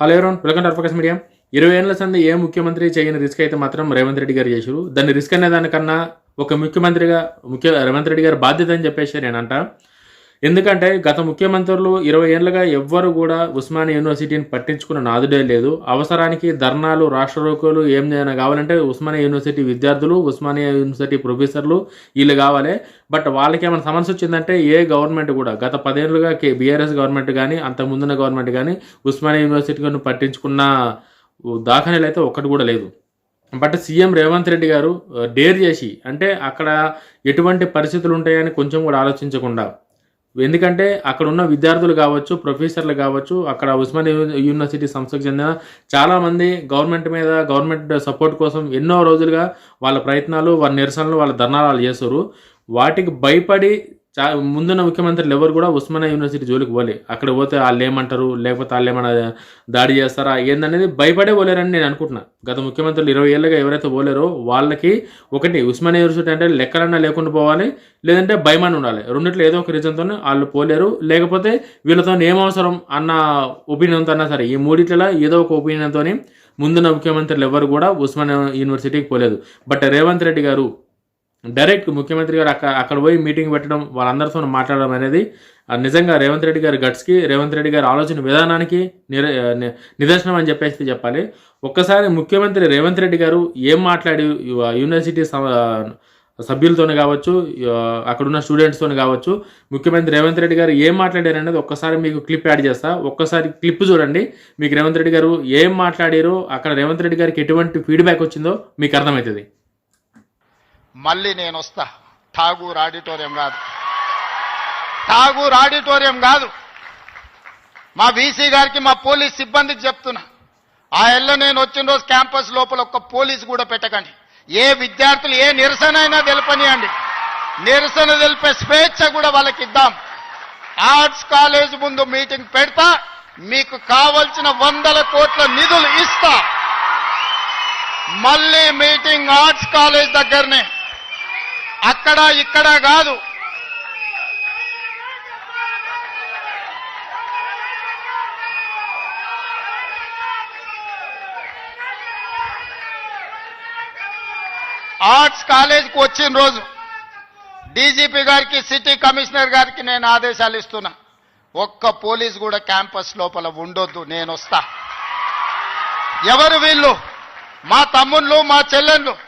Hello everyone welcome to అర్పకస్ media ఇరవై ఏళ్ళ సంది ఏ ముఖ్యమంత్రి చేయని రిస్క్ అయితే మాత్రం రేవంత్ రెడ్డి గారు చేశారు. దాన్ని రిస్క్ అనే దానికన్నా ఒక ముఖ్యమంత్రిగా ముఖ్య రేవంత్ రెడ్డి గారు బాధ్యత అని చెప్పేసి నేనంట. ఎందుకంటే గత ముఖ్యమంత్రులు ఇరవై ఏళ్ళగా ఎవ్వరు కూడా ఉస్మానియా యూనివర్సిటీని పట్టించుకున్న నాదుడే లేదు. అవసరానికి ధర్నాలు రాష్ట్ర రోకోలు ఏమైనా కావాలంటే ఉస్మానియా యూనివర్సిటీ విద్యార్థులు ఉస్మానియా యూనివర్సిటీ ప్రొఫెసర్లు వీళ్ళు కావాలి. బట్ వాళ్ళకి ఏమైనా సమస్య వచ్చిందంటే ఏ గవర్నమెంట్ కూడా గత పదేళ్ళుగా కే బీఆర్ఎస్ గవర్నమెంట్ కానీ అంత ముందున్న గవర్నమెంట్ కానీ ఉస్మానియా యూనివర్సిటీని పట్టించుకున్న దాఖలాలు అయితే ఒక్కటి కూడా లేదు. బట్ సీఎం రేవంత్ రెడ్డి గారు డేర్ చేసి అంటే అక్కడ ఎటువంటి పరిస్థితులు ఉంటాయని కొంచెం కూడా ఆలోచించకుండా ఎందుకంటే అక్కడ ఉన్న విద్యార్థులు కావచ్చు ప్రొఫెసర్లు కావచ్చు అక్కడ ఉస్మానియా యూ- యూనివర్సిటీ సంస్థకు చెందిన చాలా మంది గవర్నమెంట్ మీద గవర్నమెంట్ సపోర్ట్ కోసం ఎన్నో రోజులుగా వాళ్ళ ప్రయత్నాలు వాళ్ళ నిరసనలు వాళ్ళ ధర్నాలు చేస్తారు వాటికి భయపడి చా ముందున్న ముఖ్యమంత్రులు ఎవరు కూడా ఉస్మానియా యూనివర్సిటీ జోలికి పోలే. అక్కడ పోతే వాళ్ళు ఏమంటారు? లేకపోతే వాళ్ళు ఏమైనా దాడి చేస్తారా? ఏందనేది భయపడే పోలేరని నేను అనుకుంటున్నా. గత ముఖ్యమంత్రులు ఇరవై ఏళ్ళుగా ఎవరైతే పోలేరో వాళ్ళకి ఒకటి ఉస్మానియా యూనివర్సిటీ అంటే లెక్కలన్నా లేకుండా పోవాలి లేదంటే భయమని ఉండాలి. రెండిట్లో ఏదో ఒక రీజన్తో వాళ్ళు పోలేరు. లేకపోతే వీళ్ళతో ఏం అవసరం అన్న ఒపీనియన్తో అన్నా సరే ఈ మూడిట్లలో ఏదో ఒక ఒపీనియన్తో ముందున్న ముఖ్యమంత్రులు ఎవరు కూడా ఉస్మానియా యూనివర్సిటీకి పోలేదు. బట్ రేవంత్ రెడ్డి గారు డైరెక్ట్ ముఖ్యమంత్రి గారు అక్కడ అక్కడ పోయి మీటింగ్ పెట్టడం వాళ్ళందరితో మాట్లాడడం అనేది నిజంగా రేవంత్ రెడ్డి గారి గట్స్కి రేవంత్ రెడ్డి గారి ఆలోచన విధానానికి నిదర్శనం అని చెప్పేసి చెప్పాలి. ఒక్కసారి ముఖ్యమంత్రి రేవంత్ రెడ్డి గారు ఏం మాట్లాడి యూనివర్సిటీ స- సభ్యులతోనే కావచ్చు అక్కడున్న స్టూడెంట్స్తోనే కావచ్చు ముఖ్యమంత్రి రేవంత్ రెడ్డి గారు ఏం మాట్లాడారు అనేది ఒక్కసారి మీకు క్లిప్ యాడ్ చేస్తా. ఒక్కసారి క్లిప్ చూడండి. మీకు రేవంత్ రెడ్డి గారు ఏం మాట్లాడారో అక్కడ రేవంత్ రెడ్డి గారికి ఎటువంటి ఫీడ్బ్యాక్ వచ్చిందో మీకు అర్థమవుతుంది. మళ్ళీ నేను వస్తా ఠాగూర్ ఆడిటోరియం కాదు. ఠాగూర్ ఆడిటోరియం కాదు. మా వీసీ గారికి మా పోలీస్ సిబ్బందికి చెప్తున్నా. ఆ ఎల్ల నేను వచ్చిన రోజు క్యాంపస్ లోపల ఒక్క పోలీస్ కూడా పెట్టకండి. ఏ విద్యార్థులు ఏ నిరసన అయినా తెలపనియండి. నిరసన తెలిపే స్వేచ్ఛ కూడా వాళ్ళకి ఇద్దాం. ఆర్ట్స్ కాలేజ్ ముందు మీటింగ్ పెడతా. మీకు కావలసిన వందల కోట్ల నిధులు ఇస్తా. మళ్ళీ మీటింగ్ ఆర్ట్స్ కాలేజ్ దగ్గరనే. అక్కడ ఇక్కడ కాదు. ఆర్ట్స్ కాలేజ్కి వచ్చిన రోజు డీజీపీ గారికి సిటీ కమిషనర్ గారికి నేను ఆదేశాలు ఇస్తున్నా. ఒక్క పోలీస్ కూడా క్యాంపస్ లోపల ఉండొద్దు నేను వస్తా. ఎవరు వీళ్ళు? మా తమ్ముళ్ళు మా చెల్లెళ్ళు.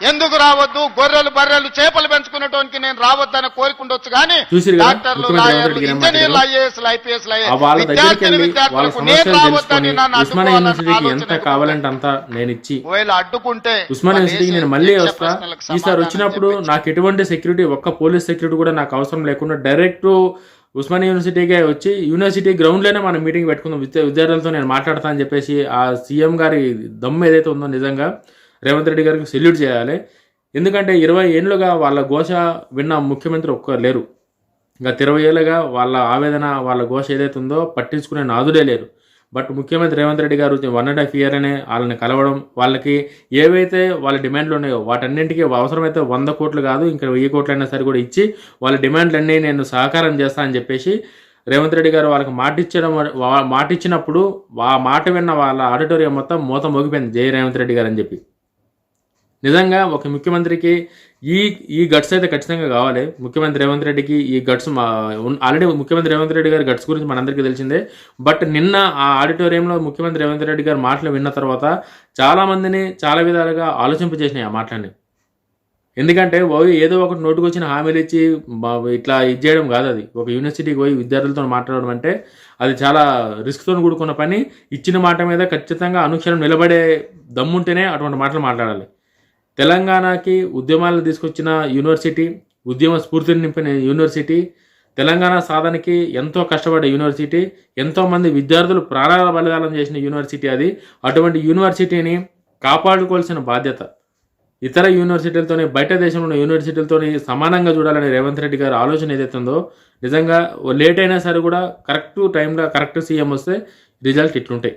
ఎందుకు రావద్దు గొర్రెలు బర్రెలు చేపలు పెంచుకునేటోనికి నేను రావద్దని కోరుకుండొచ్చు కానీ? డాక్టర్లు లాయర్లు ఇంజనీర్లు ఐఏఎస్లు ఐపీఎస్లు విద్యార్థులకు నేను రావద్దని యూనివర్సిటీకి అడ్డుకోవాలని ఎంత కావాలంటే అంత నేను ఇచ్చి ఒకవేళ అడ్డుకుంటే ఉస్మానియా యూనివర్సిటీకి నేను మళ్ళీ వస్తా ఈసారి వచ్చినప్పుడు. నాకు ఎటువంటి సెక్యూరిటీ ఒక్క పోలీస్ సెక్యూరిటీ కూడా నాకు అవసరం లేకుండా డైరెక్ట్ ఉస్మానియా యూనివర్సిటీకే వచ్చి యూనివర్సిటీ గ్రౌండ్లోనే మనం మీటింగ్ పెట్టుకుందాం విద్యా విద్యార్థులతో నేను మాట్లాడతా అని చెప్పేసి ఆ సీఎం గారి దమ్ము ఏదైతే ఉందో నిజంగా రేవంత్ రెడ్డి గారికి సెల్యూట్ చేయాలి. ఎందుకంటే ఇరవై ఏళ్ళుగా వాళ్ళ ఘోష విన్న ముఖ్యమంత్రి ఒక్కరు లేరు. గత ఇరవై ఏళ్ళుగా వాళ్ళ ఆవేదన వాళ్ళ ఘోష ఏదైతే ఉందో పట్టించుకునే నాదుడే లేరు. బట్ ముఖ్యమంత్రి రేవంత్ రెడ్డి గారు వన్ అండ్ హాఫ్ ఇయర్ అనే వాళ్ళని కలవడం వాళ్ళకి ఏవైతే వాళ్ళ డిమాండ్లు ఉన్నాయో వాటన్నింటికి అవసరమైతే వంద కోట్లు కాదు ఇంకా వెయ్యి కోట్లు అయినా సరే కూడా ఇచ్చి వాళ్ళ డిమాండ్లన్నీ నేను సహకారం చేస్తా అని చెప్పేసి రేవంత్ రెడ్డి గారు వాళ్ళకి మాట ఇచ్చడం మాట ఇచ్చినప్పుడు ఆ మాట విన్న వాళ్ళ ఆడిటోరియం మొత్తం మూత మోగిపోయింది జై రేవంత్ రెడ్డి గారు అని చెప్పి. నిజంగా ఒక ముఖ్యమంత్రికి ఈ ఈ గట్స్ అయితే ఖచ్చితంగా కావాలి. ముఖ్యమంత్రి రేవంత్ రెడ్డికి ఈ గట్స్ ఆల్రెడీ ముఖ్యమంత్రి రేవంత్ రెడ్డి గారి గట్స్ గురించి మనందరికీ తెలిసిందే. బట్ నిన్న ఆ ఆడిటోరియంలో ముఖ్యమంత్రి రేవంత్ రెడ్డి గారు మాటలు విన్న తర్వాత చాలా మందిని చాలా విధాలుగా ఆలోచింపజేసినాయి ఆ మాటలని ఎందుకంటే పోయి ఏదో ఒకటి నోటుకు వచ్చిన హామీలు ఇచ్చి ఇట్లా ఇది చేయడం కాదు అది. ఒక యూనివర్సిటీకి పోయి విద్యార్థులతో మాట్లాడడం అంటే అది చాలా రిస్క్తో కూడుకున్న పని. ఇచ్చిన మాట మీద ఖచ్చితంగా అనుక్షణం నిలబడే దమ్ముంటేనే అటువంటి మాటలు మాట్లాడాలి. తెలంగాణకి ఉద్యమాలను తీసుకొచ్చిన యూనివర్సిటీ ఉద్యమ స్ఫూర్తిని నింపిన యూనివర్సిటీ తెలంగాణ సాధనకి ఎంతో కష్టపడ్డ యూనివర్సిటీ ఎంతో మంది విద్యార్థులు ప్రాణాల బలిదానం చేసిన యూనివర్సిటీ అది. అటువంటి యూనివర్సిటీని కాపాడుకోవాల్సిన బాధ్యత. ఇతర యూనివర్సిటీలతోని బయట దేశంలో ఉన్న యూనివర్సిటీలతోని సమానంగా చూడాలని రేవంత్ రెడ్డి గారి ఆలోచన ఏదైతే ఉందో నిజంగా లేట్ అయినా సరే కూడా కరెక్ట్ టైంలో కరెక్ట్ సీఎం వస్తే రిజల్ట్ ఇట్లుంటాయి.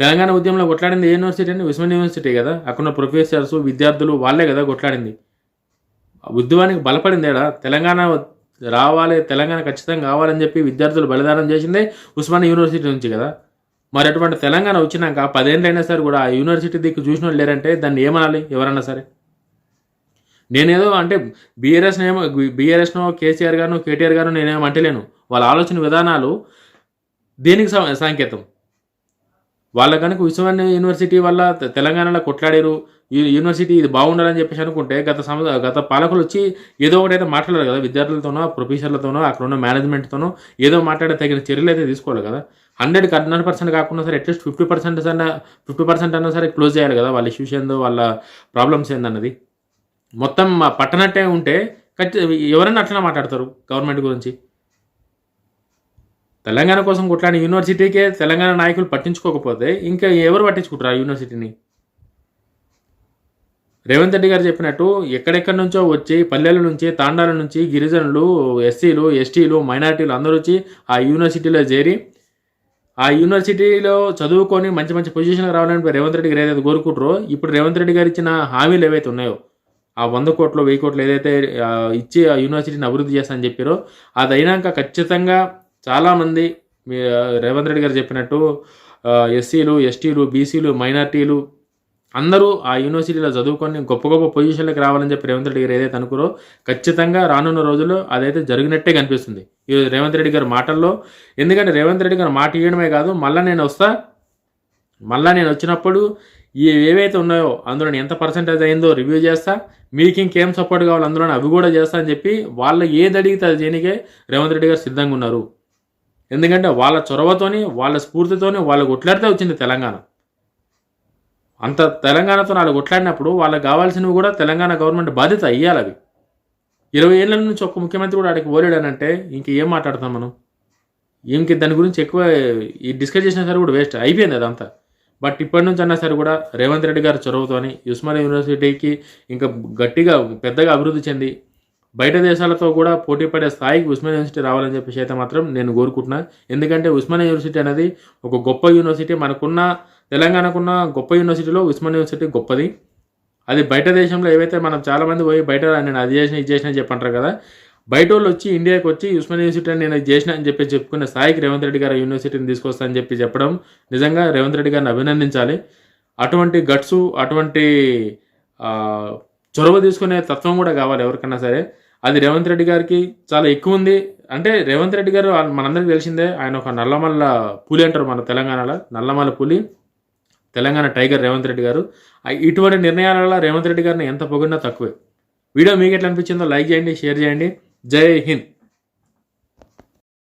తెలంగాణ ఉద్యమంలో కొట్లాడింది ఏ యూనివర్సిటీ అండి ఉస్మాన్ యూనివర్సిటీ కదా. అక్కడ ప్రొఫెసర్స్ విద్యార్థులు వాళ్ళే కదా కొట్లాడింది. ఉద్యమానికి బలపడింది ఏడా? తెలంగాణ రావాలి తెలంగాణ ఖచ్చితంగా కావాలని చెప్పి విద్యార్థులు బలిదానం చేసిందే ఉస్మాన్ యూనివర్సిటీ నుంచి కదా. మరి అటువంటి తెలంగాణ వచ్చినాక పదేళ్ళైనా సరే కూడా ఆ యూనివర్సిటీ దిక్కు చూసిన వాళ్ళు లేరంటే దాన్ని ఏమనాలి ఎవరన్నా సరే? నేనేదో అంటే బీఆర్ఎస్ ఏమో బీఆర్ఎస్నో కేసీఆర్ గారు కేటీఆర్ గారు నేనేమంటలేను వాళ్ళ ఆలోచన విధానాలు దేనికి సంకేతం. వాళ్ళ కనుక ఉస్మాన్ యూనివర్సిటీ వల్ల తెలంగాణలో కొట్లాడారు యూనివర్సిటీ ఇది బాగుండాలని చెప్పేసి అనుకుంటే గత సమ గత పాలకులు వచ్చి ఏదో ఒకటైతే మాట్లాడారు కదా విద్యార్థులతోనో ప్రొఫెసర్లతోనో అక్కడ ఉన్న మేనేజ్మెంట్తోనో ఏదో మాట్లాడే తగిన చర్యలు అయితే తీసుకోవాలి కదా. హండ్రెడ్కి హండ్రెడ్ పర్సెంట్ కాకుండా సరే అట్లీస్ట్ ఫిఫ్టీ పర్సెంట్ అన్నా ఫిఫ్టీ పర్సెంట్ అన్నా సరే క్లోజ్ చేయాలి కదా వాళ్ళ ఇష్యూస్ ఏందో వాళ్ళ ప్రాబ్లమ్స్ ఏందన్నది. మొత్తం మా పట్టనట్టే ఉంటే ఖచ్చితంగా ఎవరైనా అట్లా మాట్లాడతారు గవర్నమెంట్ గురించి. తెలంగాణ కోసం కొట్లాడిన యూనివర్సిటీకే తెలంగాణ నాయకులు పట్టించుకోకపోతే ఇంకా ఎవరు పట్టించుకుంటారు ఆ యూనివర్సిటీని? రేవంత్ రెడ్డి గారు చెప్పినట్టు ఎక్కడెక్కడి నుంచో వచ్చి పల్లెల నుంచి తాండాల నుంచి గిరిజనులు ఎస్సీలు ఎస్టీలు మైనారిటీలు అందరూ వచ్చి ఆ యూనివర్సిటీలో చేరి ఆ యూనివర్సిటీలో చదువుకొని మంచి మంచి పొజిషన్కి రావాలని రేవంత్ రెడ్డి గారు ఏదైతే కోరుకుంటారో ఇప్పుడు రేవంత్ రెడ్డి గారు ఇచ్చిన హామీలు ఏవైతే ఉన్నాయో ఆ వంద కోట్లు వెయ్యి కోట్లు ఏదైతే ఇచ్చి ఆ యూనివర్సిటీని అభివృద్ధి చేస్తానని చెప్పారో అది అయినాక ఖచ్చితంగా చాలామంది మీ రేవంత్ రెడ్డి గారు చెప్పినట్టు ఎస్సీలు ఎస్టీలు బీసీలు మైనార్టీలు అందరూ ఆ యూనివర్సిటీలో చదువుకొని గొప్ప గొప్ప పొజిషన్లకు రావాలని చెప్పి రేవంత్ రెడ్డి గారు ఏదైతే అనుకురో ఖచ్చితంగా రానున్న రోజుల్లో అదైతే జరిగినట్టే కనిపిస్తుంది. ఈ రేవంత్ రెడ్డి గారి మాటల్లో ఎందుకంటే రేవంత్ రెడ్డి గారు మాట ఇవ్వడమే కాదు మళ్ళీ నేను వస్తా మళ్ళీ నేను వచ్చినప్పుడు ఏవైతే ఉన్నాయో అందులో ఎంత పర్సెంటేజ్ అయిందో రివ్యూ చేస్తా మీకు ఇంకేం సపోర్ట్ కావాలి అందులో అవి కూడా చేస్తా అని చెప్పి వాళ్ళు ఏది అడిగితే అది చేయనికే రేవంత్ రెడ్డి గారు సిద్ధంగా ఉన్నారు. ఎందుకంటే వాళ్ళ చొరవతోని వాళ్ళ స్ఫూర్తితోని వాళ్ళు కొట్లాడితే వచ్చింది తెలంగాణ. అంత తెలంగాణతో వాళ్ళు కొట్లాడినప్పుడు వాళ్ళకి కావాల్సినవి కూడా తెలంగాణ గవర్నమెంట్ బాధ్యత అయ్యాలి అవి. ఇరవై ఏళ్ళ నుంచి ఒక ముఖ్యమంత్రి కూడా ఆడికి ఓలేడానంటే ఇంక ఏం మాట్లాడతాం మనం? ఇంక దాని గురించి ఎక్కువ ఈ డిస్కస్ చేసినా సరే కూడా వేస్ట్. అయిపోయింది అదంతా. బట్ ఇప్పటి నుంచి అన్నా సరే కూడా రేవంత్ రెడ్డి గారి చొరవతోని ఉస్మానియా యూనివర్సిటీకి ఇంకా గట్టిగా పెద్దగా అభివృద్ధి చెంది బయట దేశాలతో కూడా పోటీ పడే స్థాయికి ఉస్మానియా యూనివర్సిటీ రావాలని చెప్పేసి అయితే మాత్రం నేను కోరుకుంటున్నా. ఎందుకంటే ఉస్మానియా యూనివర్సిటీ అనేది ఒక గొప్ప యూనివర్సిటీ. మనకున్న తెలంగాణకున్న గొప్ప యూనివర్సిటీలో ఉస్మానియా యూనివర్సిటీ గొప్పది. అది బయట దేశంలో ఏవైతే మనం చాలామంది పోయి బయట నేను అది చేసిన ఇది చేసిన చెప్పంటారు కదా బయట వాళ్ళు వచ్చి ఇండియాకి వచ్చి ఉస్మాన్ యూనివర్సిటీ అని నేను చేసిన అని చెప్పి చెప్పుకునే స్థాయికి రేవంత్ రెడ్డి గారు యూనివర్సిటీని తీసుకొస్తా అని చెప్పి చెప్పడం నిజంగా రేవంత్ రెడ్డి గారిని అభినందించాలి. అటువంటి గట్స్ అటువంటి చొరవ తీసుకునే తత్వం కూడా కావాలి ఎవరికన్నా సరే. అది రేవంత్ రెడ్డి గారికి చాలా ఎక్కువ ఉంది. అంటే రేవంత్ రెడ్డి గారు మనందరికీ తెలిసిందే ఆయన ఒక నల్లమల్ల పులి అంటారు మన తెలంగాణలో నల్లమల్ల పులి. తెలంగాణ టైగర్ రేవంత్ రెడ్డి గారు. ఇటువంటి నిర్ణయాలలో రేవంత్ రెడ్డి గారిని ఎంత పొగిడినా తక్కువే. వీడియో మీకు ఎట్లా అనిపించిందో లైక్ చేయండి షేర్ చేయండి. జై హింద్.